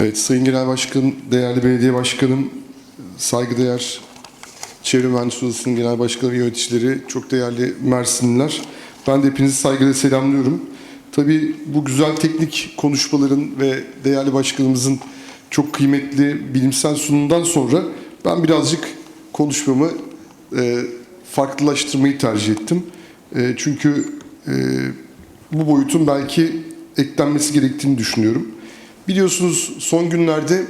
Evet, Sayın Genel Başkanım, değerli belediye başkanım, saygıdeğer Çevre Mühendisliği Odası'nın genel başkanı ve yöneticileri, çok değerli Mersinliler. Ben de hepinizi saygıyla selamlıyorum. Tabii bu güzel teknik konuşmaların ve değerli başkanımızın çok kıymetli bilimsel sunumundan sonra ben birazcık konuşmamı e, farklılaştırmayı tercih ettim. E, çünkü e, bu boyutun belki eklenmesi gerektiğini düşünüyorum. Biliyorsunuz son günlerde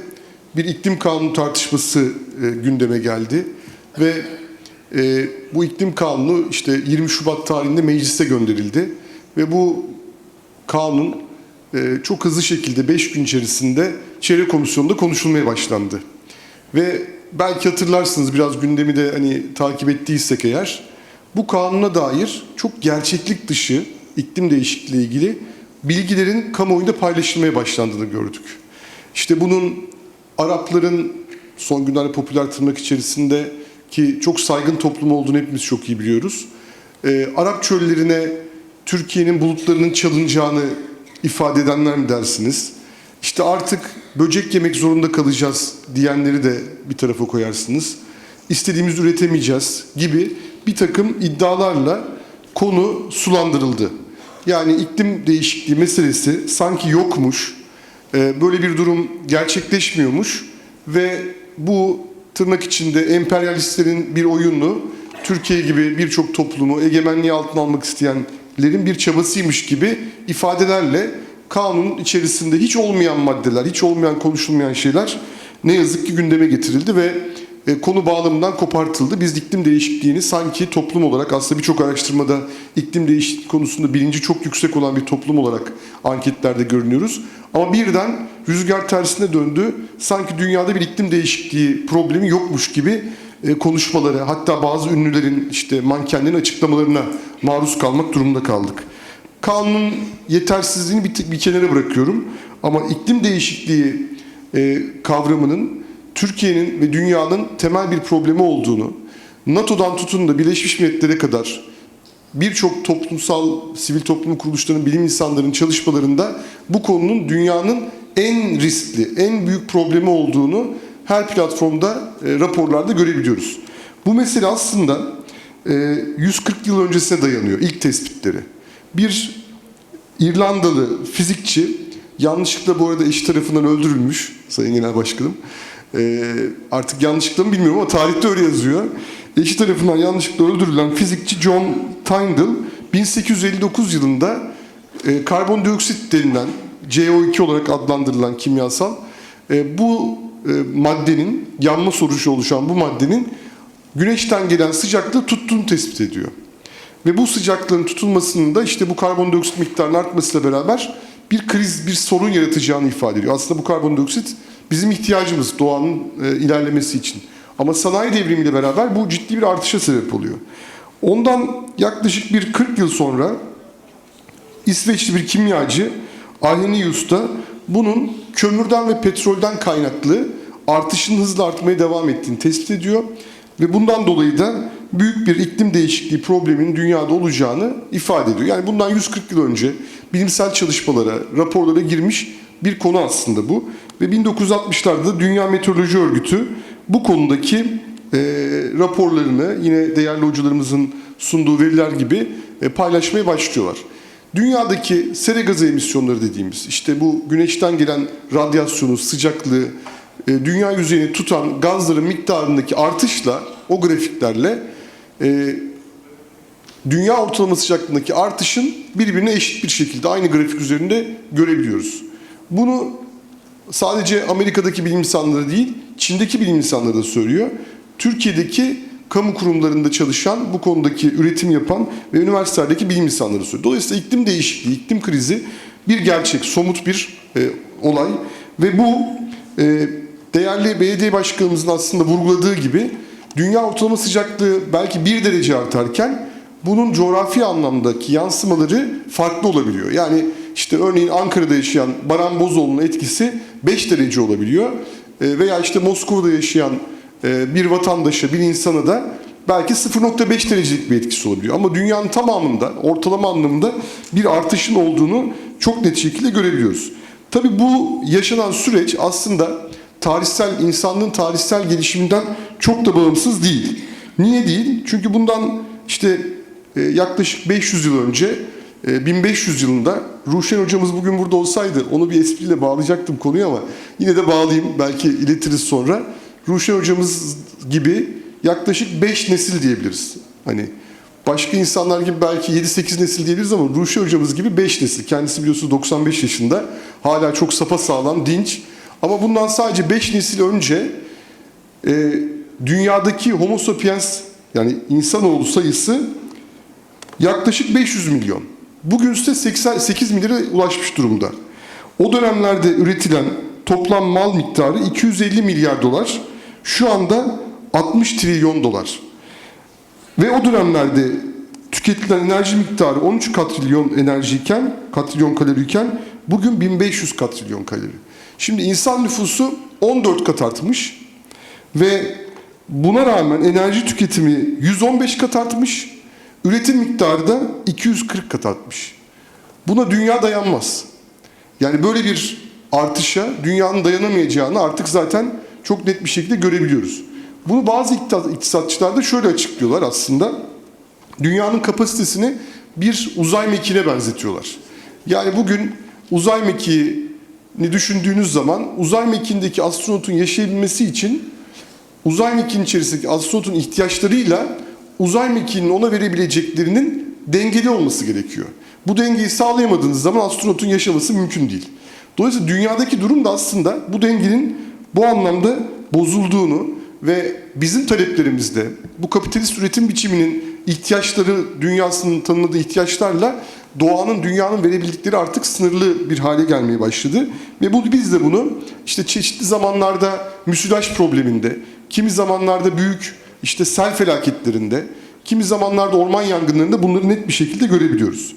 bir iklim kanunu tartışması e, gündeme geldi ve e, bu iklim kanunu işte 20 Şubat tarihinde meclise gönderildi ve bu kanun e, çok hızlı şekilde 5 gün içerisinde Çevre Komisyonu'nda konuşulmaya başlandı. Ve belki hatırlarsınız biraz gündemi de hani takip ettiysek eğer bu kanuna dair çok gerçeklik dışı iklim değişikliği ilgili bilgilerin kamuoyunda paylaşılmaya başlandığını gördük. İşte bunun Arapların son günlerde popüler tırnak içerisinde ki çok saygın toplum olduğunu hepimiz çok iyi biliyoruz. Ee, Arap çöllerine Türkiye'nin bulutlarının çalınacağını ifade edenler mi dersiniz? İşte artık böcek yemek zorunda kalacağız diyenleri de bir tarafa koyarsınız. İstediğimiz üretemeyeceğiz gibi bir takım iddialarla konu sulandırıldı. Yani iklim değişikliği meselesi sanki yokmuş, e, böyle bir durum gerçekleşmiyormuş ve bu tırnak içinde emperyalistlerin bir oyunu Türkiye gibi birçok toplumu egemenliği altına almak isteyenlerin bir çabasıymış gibi ifadelerle kanunun içerisinde hiç olmayan maddeler, hiç olmayan konuşulmayan şeyler ne yazık ki gündeme getirildi ve konu bağlamından kopartıldı. Biz iklim değişikliğini sanki toplum olarak aslında birçok araştırmada iklim değişikliği konusunda bilinci çok yüksek olan bir toplum olarak anketlerde görünüyoruz. Ama birden rüzgar tersine döndü. Sanki dünyada bir iklim değişikliği problemi yokmuş gibi e, konuşmaları hatta bazı ünlülerin işte mankenlerin açıklamalarına maruz kalmak durumunda kaldık. Kanunun yetersizliğini bir, bir kenara bırakıyorum. Ama iklim değişikliği e, kavramının Türkiye'nin ve dünyanın temel bir problemi olduğunu, NATO'dan tutun da Birleşmiş Milletler'e kadar birçok toplumsal, sivil toplum kuruluşlarının, bilim insanlarının çalışmalarında bu konunun dünyanın en riskli, en büyük problemi olduğunu her platformda, e, raporlarda görebiliyoruz. Bu mesele aslında e, 140 yıl öncesine dayanıyor ilk tespitleri. Bir İrlandalı fizikçi, yanlışlıkla bu arada eşi tarafından öldürülmüş, Sayın Genel Başkanım. E, artık yanlışlıkla mı bilmiyorum ama tarihte öyle yazıyor. Eşi tarafından yanlışlıkla öldürülen fizikçi John Tyndall 1859 yılında e, karbondioksit denilen CO2 olarak adlandırılan kimyasal e, bu e, maddenin yanma sonucu oluşan bu maddenin güneşten gelen sıcaklığı tuttuğunu tespit ediyor. Ve bu sıcaklığın tutulmasının da işte bu karbondioksit miktarının artmasıyla beraber bir kriz, bir sorun yaratacağını ifade ediyor. Aslında bu karbondioksit bizim ihtiyacımız doğanın e, ilerlemesi için. Ama sanayi devrimiyle beraber bu ciddi bir artışa sebep oluyor. Ondan yaklaşık bir 40 yıl sonra İsveçli bir kimyacı Arrhenius da bunun kömürden ve petrolden kaynaklı artışın hızla artmaya devam ettiğini tespit ediyor. Ve bundan dolayı da büyük bir iklim değişikliği probleminin dünyada olacağını ifade ediyor. Yani bundan 140 yıl önce bilimsel çalışmalara, raporlara girmiş bir konu aslında bu. Ve 1960'larda Dünya Meteoroloji Örgütü bu konudaki e, raporlarını yine değerli hocalarımızın sunduğu veriler gibi e, paylaşmaya başlıyorlar. Dünyadaki sera gazı emisyonları dediğimiz işte bu güneşten gelen radyasyonu, sıcaklığı, e, dünya yüzeyini tutan gazların miktarındaki artışla o grafiklerle e, dünya ortalama sıcaklığındaki artışın birbirine eşit bir şekilde aynı grafik üzerinde görebiliyoruz. Bunu sadece Amerika'daki bilim insanları değil, Çin'deki bilim insanları da söylüyor. Türkiye'deki kamu kurumlarında çalışan, bu konudaki üretim yapan ve üniversitelerdeki bilim insanları söylüyor. Dolayısıyla iklim değişikliği, iklim krizi bir gerçek, somut bir e, olay ve bu e, değerli belediye başkanımızın aslında vurguladığı gibi dünya ortalama sıcaklığı belki bir derece artarken bunun coğrafi anlamdaki yansımaları farklı olabiliyor. Yani işte örneğin Ankara'da yaşayan Baran Bozoğlu'nun etkisi 5 derece olabiliyor. E, veya işte Moskova'da yaşayan e, bir vatandaşa, bir insana da belki 0.5 derecelik bir etkisi olabiliyor. Ama dünyanın tamamında ortalama anlamda bir artışın olduğunu çok net şekilde görebiliyoruz. Tabii bu yaşanan süreç aslında tarihsel, insanlığın tarihsel gelişiminden çok da bağımsız değil. Niye değil? Çünkü bundan işte e, yaklaşık 500 yıl önce, 1500 yılında Ruşen hocamız bugün burada olsaydı onu bir espriyle bağlayacaktım konuyu ama yine de bağlayayım belki iletiriz sonra. Ruşen hocamız gibi yaklaşık 5 nesil diyebiliriz. Hani başka insanlar gibi belki 7-8 nesil diyebiliriz ama Ruşen hocamız gibi 5 nesil. Kendisi biliyorsunuz 95 yaşında. Hala çok sapasağlam, dinç. Ama bundan sadece 5 nesil önce e, dünyadaki homo sapiens yani insanoğlu sayısı yaklaşık 500 milyon. Bugün ise 88 milyara ulaşmış durumda. O dönemlerde üretilen toplam mal miktarı 250 milyar dolar. Şu anda 60 trilyon dolar. Ve o dönemlerde tüketilen enerji miktarı 13 katrilyon enerjiyken, katrilyon kaloriyken bugün 1500 katrilyon kalori. Şimdi insan nüfusu 14 kat artmış ve buna rağmen enerji tüketimi 115 kat artmış, üretim miktarı da 240 kat artmış. Buna dünya dayanmaz. Yani böyle bir artışa dünyanın dayanamayacağını artık zaten çok net bir şekilde görebiliyoruz. Bunu bazı iktisatçılar da şöyle açıklıyorlar aslında. Dünyanın kapasitesini bir uzay mekiğine benzetiyorlar. Yani bugün uzay mekiğini düşündüğünüz zaman uzay mekiğindeki astronotun yaşayabilmesi için uzay mekiğinin içerisindeki astronotun ihtiyaçlarıyla uzay mekiğinin ona verebileceklerinin dengeli olması gerekiyor. Bu dengeyi sağlayamadığınız zaman astronotun yaşaması mümkün değil. Dolayısıyla dünyadaki durum da aslında bu dengenin bu anlamda bozulduğunu ve bizim taleplerimizde bu kapitalist üretim biçiminin ihtiyaçları, dünyasının tanımladığı ihtiyaçlarla doğanın, dünyanın verebildikleri artık sınırlı bir hale gelmeye başladı. Ve bu, biz de bunu işte çeşitli zamanlarda müsilaj probleminde, kimi zamanlarda büyük işte sel felaketlerinde, kimi zamanlarda orman yangınlarında bunları net bir şekilde görebiliyoruz.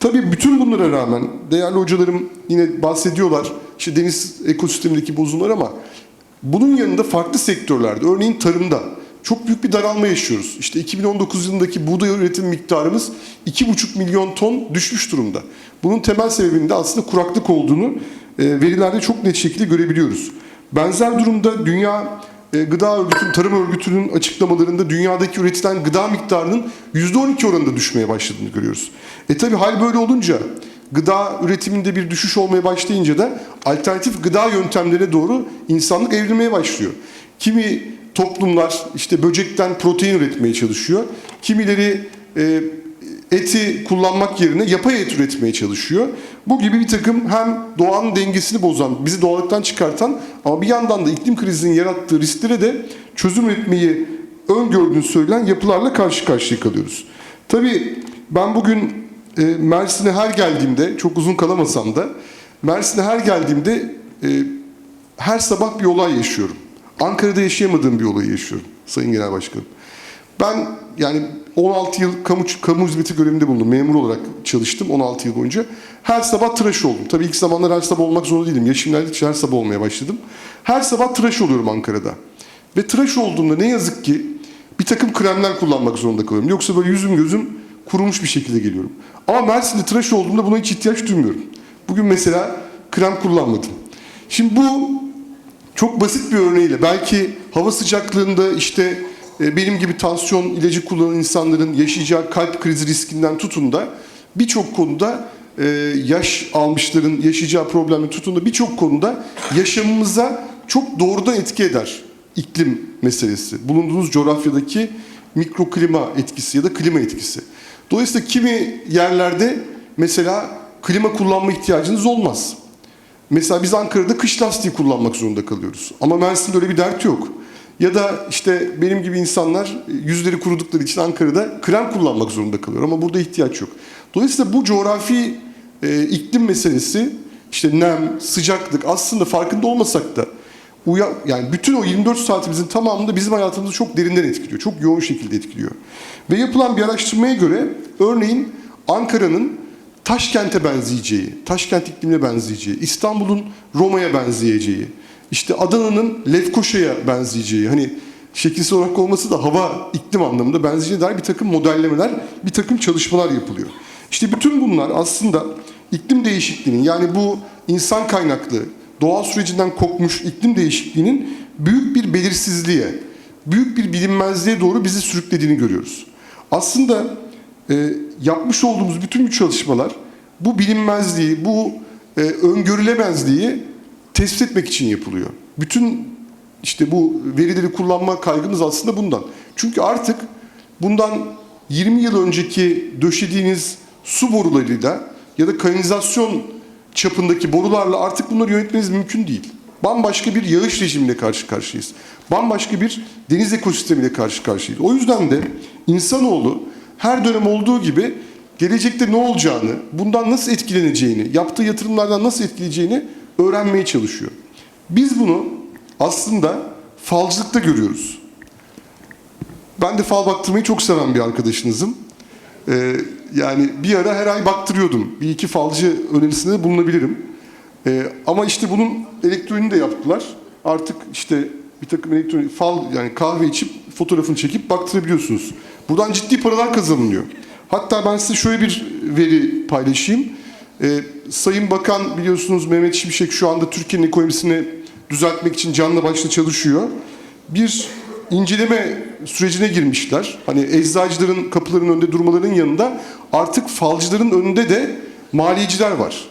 Tabii bütün bunlara rağmen değerli hocalarım yine bahsediyorlar işte deniz ekosistemindeki bozulmalar ama bunun yanında farklı sektörlerde örneğin tarımda çok büyük bir daralma yaşıyoruz. İşte 2019 yılındaki buğday üretim miktarımız 2,5 milyon ton düşmüş durumda. Bunun temel sebebinin de aslında kuraklık olduğunu e, verilerde çok net şekilde görebiliyoruz. Benzer durumda Dünya e, Gıda Örgütü'nün, Tarım Örgütü'nün açıklamalarında dünyadaki üretilen gıda miktarının %12 oranında düşmeye başladığını görüyoruz. E tabi hal böyle olunca gıda üretiminde bir düşüş olmaya başlayınca da alternatif gıda yöntemlerine doğru insanlık evrilmeye başlıyor. Kimi toplumlar işte böcekten protein üretmeye çalışıyor. Kimileri e, eti kullanmak yerine yapay et üretmeye çalışıyor. Bu gibi bir takım hem doğanın dengesini bozan, bizi doğallıktan çıkartan ama bir yandan da iklim krizinin yarattığı risklere de çözüm üretmeyi öngördüğünü söylenen yapılarla karşı karşıya kalıyoruz. Tabii ben bugün e, Mersin'e her geldiğimde, çok uzun kalamasam da Mersin'e her geldiğimde e, her sabah bir olay yaşıyorum. Ankara'da yaşayamadığım bir olayı yaşıyorum Sayın Genel Başkanım. Ben yani 16 yıl kamu, kamu hizmeti görevinde bulundum. Memur olarak çalıştım 16 yıl boyunca. Her sabah tıraş oldum. Tabii ilk zamanlar her sabah olmak zorunda değilim. Yaşım ilerledikçe her sabah olmaya başladım. Her sabah tıraş oluyorum Ankara'da. Ve tıraş olduğumda ne yazık ki bir takım kremler kullanmak zorunda kalıyorum. Yoksa böyle yüzüm gözüm kurumuş bir şekilde geliyorum. Ama Mersin'de tıraş olduğumda buna hiç ihtiyaç duymuyorum. Bugün mesela krem kullanmadım. Şimdi bu çok basit bir örneğiyle belki hava sıcaklığında işte benim gibi tansiyon ilacı kullanan insanların yaşayacağı kalp krizi riskinden tutun da birçok konuda e, yaş almışların yaşayacağı problemden tutun da birçok konuda yaşamımıza çok doğrudan etki eder iklim meselesi. Bulunduğunuz coğrafyadaki mikroklima etkisi ya da klima etkisi. Dolayısıyla kimi yerlerde mesela klima kullanma ihtiyacınız olmaz. Mesela biz Ankara'da kış lastiği kullanmak zorunda kalıyoruz. Ama Mersin'de öyle bir dert yok. Ya da işte benim gibi insanlar yüzleri kurudukları için Ankara'da krem kullanmak zorunda kalıyor. Ama burada ihtiyaç yok. Dolayısıyla bu coğrafi e, iklim meselesi işte nem, sıcaklık aslında farkında olmasak da uya, yani bütün o 24 saatimizin tamamında bizim hayatımızı çok derinden etkiliyor. Çok yoğun şekilde etkiliyor. Ve yapılan bir araştırmaya göre örneğin Ankara'nın Taşkent'e benzeyeceği, Taşkent iklimine benzeyeceği, İstanbul'un Roma'ya benzeyeceği, işte Adana'nın Lefkoşa'ya benzeyeceği, hani şekilsel olarak olması da hava iklim anlamında benzeyeceği dair bir takım modellemeler, bir takım çalışmalar yapılıyor. İşte bütün bunlar aslında iklim değişikliğinin yani bu insan kaynaklı, doğal sürecinden kopmuş iklim değişikliğinin büyük bir belirsizliğe, büyük bir bilinmezliğe doğru bizi sürüklediğini görüyoruz. Aslında e, yapmış olduğumuz bütün bu çalışmalar bu bilinmezliği, bu e, öngörülemezliği tespit etmek için yapılıyor. Bütün işte bu verileri kullanma kaygımız aslında bundan. Çünkü artık bundan 20 yıl önceki döşediğiniz su borularıyla ya da kanalizasyon çapındaki borularla artık bunları yönetmeniz mümkün değil. Bambaşka bir yağış rejimiyle karşı karşıyayız. Bambaşka bir deniz ekosistemiyle karşı karşıyayız. O yüzden de insanoğlu her dönem olduğu gibi gelecekte ne olacağını, bundan nasıl etkileneceğini, yaptığı yatırımlardan nasıl etkileyeceğini öğrenmeye çalışıyor. Biz bunu aslında falcılıkta görüyoruz. Ben de fal baktırmayı çok seven bir arkadaşınızım. Ee, yani bir ara her ay baktırıyordum. Bir iki falcı önerisinde bulunabilirim. Ee, ama işte bunun elektronik de yaptılar. Artık işte bir takım elektronik fal yani kahve içip fotoğrafını çekip baktırabiliyorsunuz. Buradan ciddi paralar kazanılıyor. Hatta ben size şöyle bir veri paylaşayım. Ee, Sayın Bakan biliyorsunuz Mehmet Şimşek şu anda Türkiye'nin ekonomisini düzeltmek için canla başla çalışıyor. Bir inceleme sürecine girmişler. Hani eczacıların kapılarının önünde durmalarının yanında artık falcıların önünde de maliyeciler var.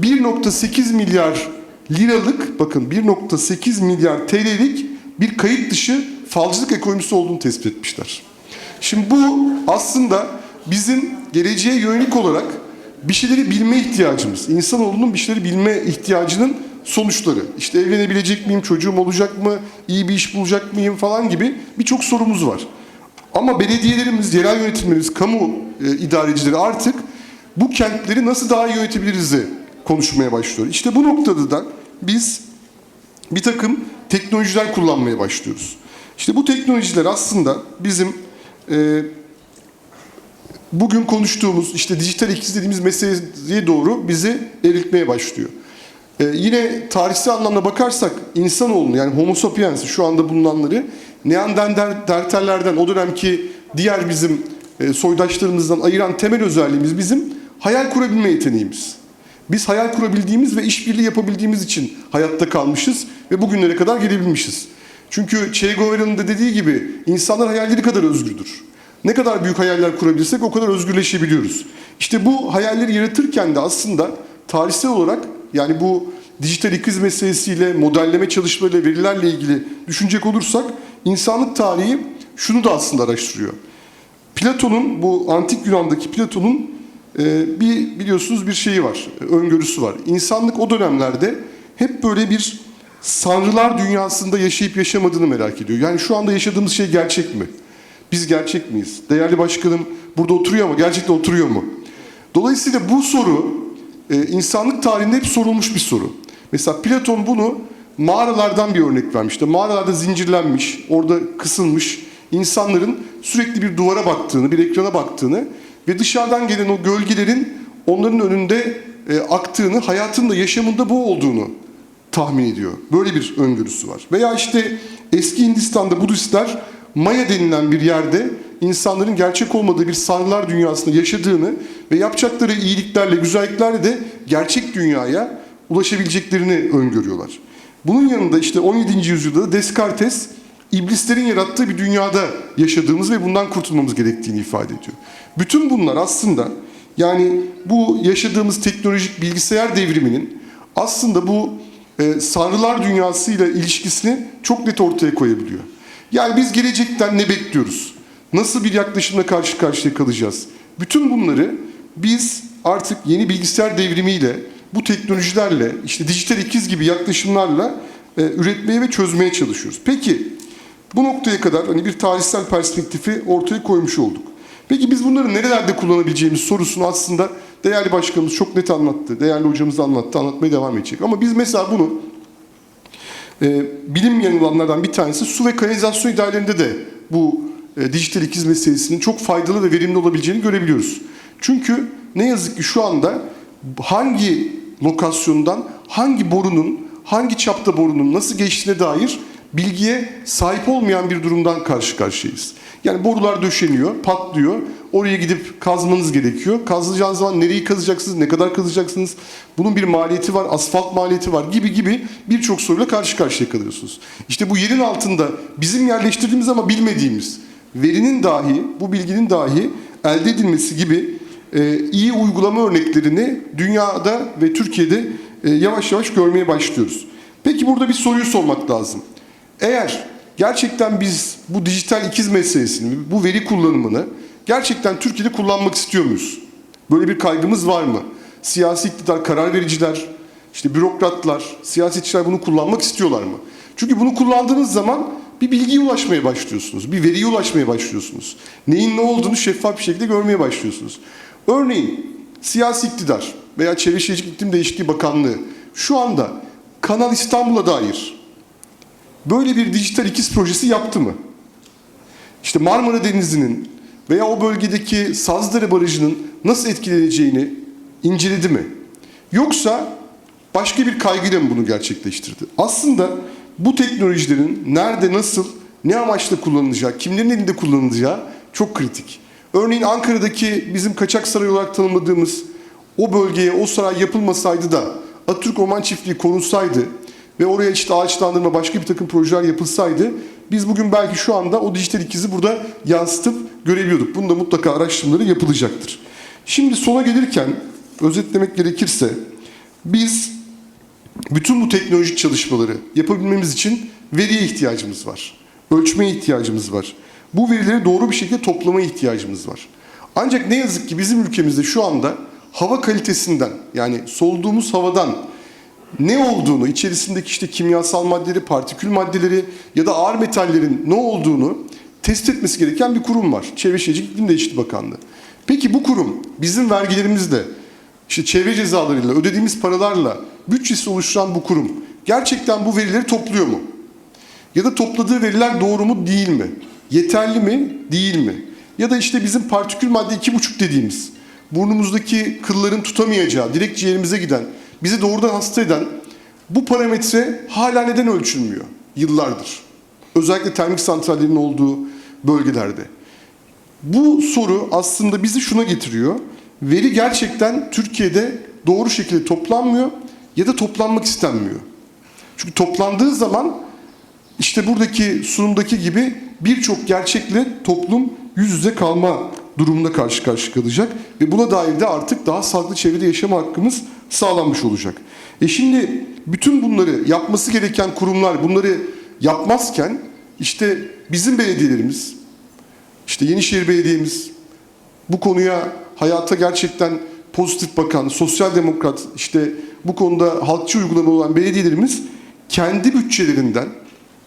1.8 milyar liralık bakın 1.8 milyar TL'lik bir kayıt dışı falcılık ekonomisi olduğunu tespit etmişler. Şimdi bu aslında bizim geleceğe yönelik olarak bir şeyleri bilme ihtiyacımız, insanoğlunun bir şeyleri bilme ihtiyacının sonuçları. İşte evlenebilecek miyim, çocuğum olacak mı, iyi bir iş bulacak mıyım falan gibi birçok sorumuz var. Ama belediyelerimiz, yerel yönetimlerimiz, kamu e, idarecileri artık bu kentleri nasıl daha iyi yönetebiliriz konuşmaya başlıyor. İşte bu noktada da biz bir takım teknolojiler kullanmaya başlıyoruz. İşte bu teknolojiler aslında bizim e, bugün konuştuğumuz işte dijital ikiz dediğimiz meseleye doğru bizi eritmeye başlıyor. Ee, yine tarihsel anlamda bakarsak insanoğlunu yani homo sapiens'i şu anda bulunanları Neandertallerden o dönemki diğer bizim e, soydaşlarımızdan ayıran temel özelliğimiz bizim hayal kurabilme yeteneğimiz. Biz hayal kurabildiğimiz ve işbirliği yapabildiğimiz için hayatta kalmışız ve bugünlere kadar gelebilmişiz. Çünkü Che Guevara'nın da dediği gibi insanlar hayalleri kadar özgürdür. Ne kadar büyük hayaller kurabilirsek o kadar özgürleşebiliyoruz. İşte bu hayalleri yaratırken de aslında tarihsel olarak yani bu dijital ikiz meselesiyle, modelleme çalışmalarıyla, verilerle ilgili düşünecek olursak insanlık tarihi şunu da aslında araştırıyor. Platon'un, bu antik Yunan'daki Platon'un e, bir biliyorsunuz bir şeyi var, öngörüsü var. İnsanlık o dönemlerde hep böyle bir sanrılar dünyasında yaşayıp yaşamadığını merak ediyor. Yani şu anda yaşadığımız şey gerçek mi? Biz gerçek miyiz? Değerli başkanım burada oturuyor ama gerçekten oturuyor mu? Dolayısıyla bu soru e, insanlık tarihinde hep sorulmuş bir soru. Mesela Platon bunu mağaralardan bir örnek vermişti. Mağaralarda zincirlenmiş, orada kısılmış insanların sürekli bir duvara baktığını, bir ekrana baktığını ve dışarıdan gelen o gölgelerin onların önünde e, aktığını, hayatında, yaşamında bu olduğunu tahmin ediyor. Böyle bir öngörüsü var. Veya işte eski Hindistan'da Budistler Maya denilen bir yerde insanların gerçek olmadığı bir sanrılar dünyasında yaşadığını ve yapacakları iyiliklerle, güzelliklerle de gerçek dünyaya ulaşabileceklerini öngörüyorlar. Bunun yanında işte 17. yüzyılda da Descartes iblislerin yarattığı bir dünyada yaşadığımız ve bundan kurtulmamız gerektiğini ifade ediyor. Bütün bunlar aslında yani bu yaşadığımız teknolojik bilgisayar devriminin aslında bu e, sanrılar dünyasıyla ilişkisini çok net ortaya koyabiliyor. Yani biz gelecekten ne bekliyoruz? Nasıl bir yaklaşımla karşı karşıya kalacağız? Bütün bunları biz artık yeni bilgisayar devrimiyle, bu teknolojilerle, işte dijital ikiz gibi yaklaşımlarla e, üretmeye ve çözmeye çalışıyoruz. Peki bu noktaya kadar hani bir tarihsel perspektifi ortaya koymuş olduk. Peki biz bunları nerelerde kullanabileceğimiz sorusunu aslında değerli başkanımız çok net anlattı. Değerli hocamız anlattı, anlatmaya devam edecek. Ama biz mesela bunu e, bilim yanılanlardan bir tanesi su ve kanalizasyon idarelerinde de bu e, dijital ikiz meselesinin çok faydalı ve verimli olabileceğini görebiliyoruz. Çünkü ne yazık ki şu anda hangi lokasyondan hangi borunun, hangi çapta borunun nasıl geçtiğine dair bilgiye sahip olmayan bir durumdan karşı karşıyayız. Yani borular döşeniyor, patlıyor. Oraya gidip kazmanız gerekiyor. Kazlayacağınız zaman nereyi kazacaksınız, ne kadar kazacaksınız? Bunun bir maliyeti var, asfalt maliyeti var gibi gibi birçok soruyla karşı karşıya kalıyorsunuz. İşte bu yerin altında bizim yerleştirdiğimiz ama bilmediğimiz verinin dahi, bu bilginin dahi elde edilmesi gibi e, iyi uygulama örneklerini dünyada ve Türkiye'de e, yavaş yavaş görmeye başlıyoruz. Peki burada bir soruyu sormak lazım. Eğer gerçekten biz bu dijital ikiz meselesini, bu veri kullanımını gerçekten Türkiye'de kullanmak istiyor muyuz? Böyle bir kaygımız var mı? Siyasi iktidar, karar vericiler, işte bürokratlar, siyasetçiler bunu kullanmak istiyorlar mı? Çünkü bunu kullandığınız zaman bir bilgiye ulaşmaya başlıyorsunuz, bir veriye ulaşmaya başlıyorsunuz. Neyin ne olduğunu şeffaf bir şekilde görmeye başlıyorsunuz. Örneğin siyasi iktidar veya Çevre Şehircilik İklim Değişikliği Bakanlığı şu anda Kanal İstanbul'a dair böyle bir dijital ikiz projesi yaptı mı? İşte Marmara Denizi'nin veya o bölgedeki Sazdere Barajı'nın nasıl etkileneceğini inceledi mi? Yoksa başka bir kaygıyla mı bunu gerçekleştirdi? Aslında bu teknolojilerin nerede, nasıl, ne amaçla kullanılacağı, kimlerin elinde kullanılacağı çok kritik. Örneğin Ankara'daki bizim kaçak saray olarak tanımladığımız o bölgeye o saray yapılmasaydı da Atatürk Orman Çiftliği korunsaydı ve oraya işte ağaçlandırma başka bir takım projeler yapılsaydı biz bugün belki şu anda o dijital ikizi burada yansıtıp görebiliyorduk. Bunda mutlaka araştırmaları yapılacaktır. Şimdi sona gelirken özetlemek gerekirse biz bütün bu teknolojik çalışmaları yapabilmemiz için veriye ihtiyacımız var. Ölçmeye ihtiyacımız var. Bu verileri doğru bir şekilde toplamaya ihtiyacımız var. Ancak ne yazık ki bizim ülkemizde şu anda hava kalitesinden yani soluduğumuz havadan ne olduğunu, içerisindeki işte kimyasal maddeleri, partikül maddeleri ya da ağır metallerin ne olduğunu test etmesi gereken bir kurum var. Çevre Şehircilik İklim Değişikliği Bakanlığı. Peki bu kurum bizim vergilerimizle, işte çevre cezalarıyla, ödediğimiz paralarla bütçesi oluşturan bu kurum gerçekten bu verileri topluyor mu? Ya da topladığı veriler doğru mu değil mi? Yeterli mi değil mi? Ya da işte bizim partikül madde iki buçuk dediğimiz burnumuzdaki kılların tutamayacağı, direkt ciğerimize giden, bizi doğrudan hasta eden bu parametre hala neden ölçülmüyor yıllardır? Özellikle termik santrallerin olduğu bölgelerde. Bu soru aslında bizi şuna getiriyor. Veri gerçekten Türkiye'de doğru şekilde toplanmıyor ya da toplanmak istenmiyor. Çünkü toplandığı zaman işte buradaki sunumdaki gibi birçok gerçekle toplum yüz yüze kalma durumunda karşı karşı kalacak ve buna dair de artık daha sağlıklı çevrede yaşama hakkımız sağlanmış olacak. E şimdi bütün bunları yapması gereken kurumlar bunları yapmazken işte bizim belediyelerimiz, işte Yenişehir Belediye'miz bu konuya hayata gerçekten pozitif bakan, sosyal demokrat, işte bu konuda halkçı uygulama olan belediyelerimiz kendi bütçelerinden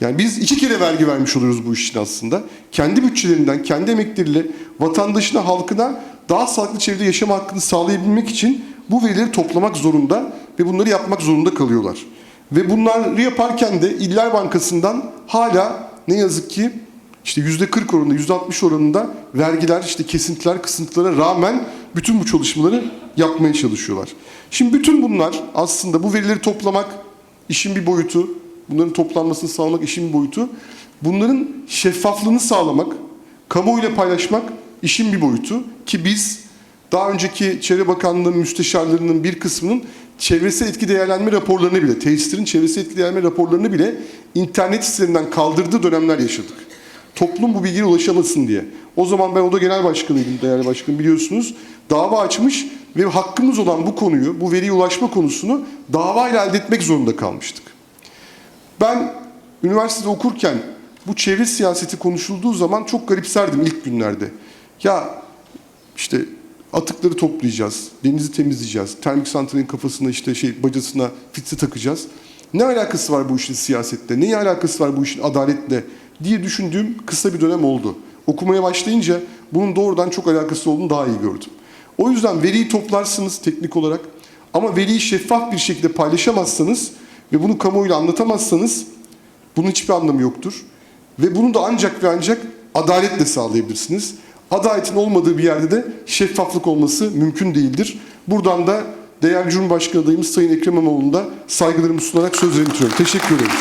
yani biz iki kere vergi vermiş oluyoruz bu işin aslında. Kendi bütçelerinden, kendi emekleriyle vatandaşına, halkına daha sağlıklı çevrede yaşam hakkını sağlayabilmek için bu verileri toplamak zorunda ve bunları yapmak zorunda kalıyorlar. Ve bunları yaparken de İller Bankası'ndan hala ne yazık ki işte yüzde 40 oranında, yüzde 60 oranında vergiler, işte kesintiler, kısıntılara rağmen bütün bu çalışmaları yapmaya çalışıyorlar. Şimdi bütün bunlar aslında bu verileri toplamak işin bir boyutu, bunların toplanmasını sağlamak işin bir boyutu. Bunların şeffaflığını sağlamak, kamuoyuyla paylaşmak işin bir boyutu ki biz daha önceki Çevre Bakanlığı'nın müsteşarlarının bir kısmının çevresel etki değerlenme raporlarını bile, tesislerin çevresel etki değerlenme raporlarını bile internet sitelerinden kaldırdığı dönemler yaşadık. Toplum bu bilgiye ulaşamasın diye. O zaman ben oda genel başkanıydım değerli başkanım biliyorsunuz. Dava açmış ve hakkımız olan bu konuyu, bu veriye ulaşma konusunu davayla elde etmek zorunda kalmıştık. Ben üniversitede okurken bu çevre siyaseti konuşulduğu zaman çok garipserdim ilk günlerde. Ya işte atıkları toplayacağız, denizi temizleyeceğiz, termik santralin kafasına işte şey bacasına fitse takacağız. Ne alakası var bu işin siyasette, ne alakası var bu işin adaletle diye düşündüğüm kısa bir dönem oldu. Okumaya başlayınca bunun doğrudan çok alakası olduğunu daha iyi gördüm. O yüzden veriyi toplarsınız teknik olarak ama veriyi şeffaf bir şekilde paylaşamazsanız ve bunu kamuoyuyla anlatamazsanız bunun hiçbir anlamı yoktur. Ve bunu da ancak ve ancak adaletle sağlayabilirsiniz. Adaletin olmadığı bir yerde de şeffaflık olması mümkün değildir. Buradan da değerli Cumhurbaşkanı adayımız Sayın Ekrem İmamoğlu'na saygılarımı sunarak sözlerimi bitiriyorum. Teşekkür ederim.